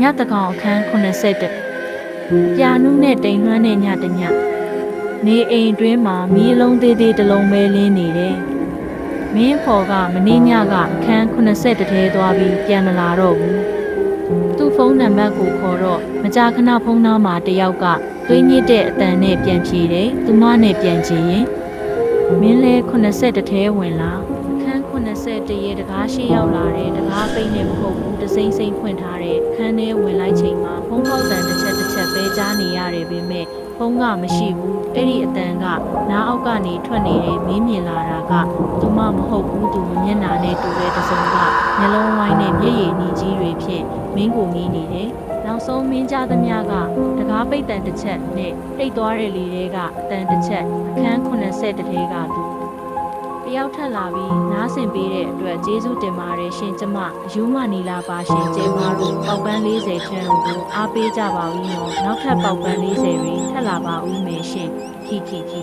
ညတကောင်အခန်း81ပြာနုနဲ့တိမ်နှွမ်းတဲ့ညတညနေအိမ်အတွင်းမှာမီးလုံးသေးသေးတစ်လုံးပဲလင်းနေတယ်မင်းဖော်ကမင်းညကအခန်း81ထဲသွားပြီးပြန်မလာတော့ဘူးသူ့ဖုန်းနံပါတ်ကိုခေါ်တော့မကြာခဏဖုန်းနားမှာတယောက်ကသွေးညစ်တဲ့အတန်နဲ့ပြန်ဖြေတယ်သူမနဲ့ပြန်ချင်ရင်မင်းလဲ81ထဲဝင်လာ အခန်း81ရေတကားရှိရောက်လာတယ်တကားပိတ်နေမဟုတ်ဘူးတစိမ့်စိမ့်ဖွင့်ထားတဲ့ခန်းထဲဝင်လိုက်ချိန်မှာဖုန်းပေါက်တန်တစ်ချက်တစ်ချက်ပဲကြားနေရတယ်ပေမဲ့ဖုန်းကမရှိဘူးအဲ့ဒီအတန်ကနားအောက်ကနေထွက်နေတယ်မင်းမြင်လာတာကသူမမဟုတ်ဘူးသူမျက်နာနဲ့တူတဲ့တစ်စုံကနှလုံးဝိုင်းနဲ့မျက်ရည်နှီးကြီးတွေဖြင့်မင်းကိုငီးနေတယ်နောက်ဆုံးမင်းကြားသမျှကတကားပိတ်တန်တစ်ချက်နဲ့တိတ်သွားတဲ့လေတွေကအတန်တစ်ချက်အခန်း80တထဲကသူ တယောက်ထပ်လာပြီးနားဆင်ပေးတဲ့အတွက်ကျေးဇူးတင်ပါတယ်ရှင်ကျမအယူမနီလာပါရှင်ကျေးမတို့ပေါက်ပန်း40ချမ်းကိုအားပေးကြပါဦးနော်နောက်ထပ်ပေါက်ပန်း40တွေထပ်လာပါဦးမယ်ရှင်ခီခီခီ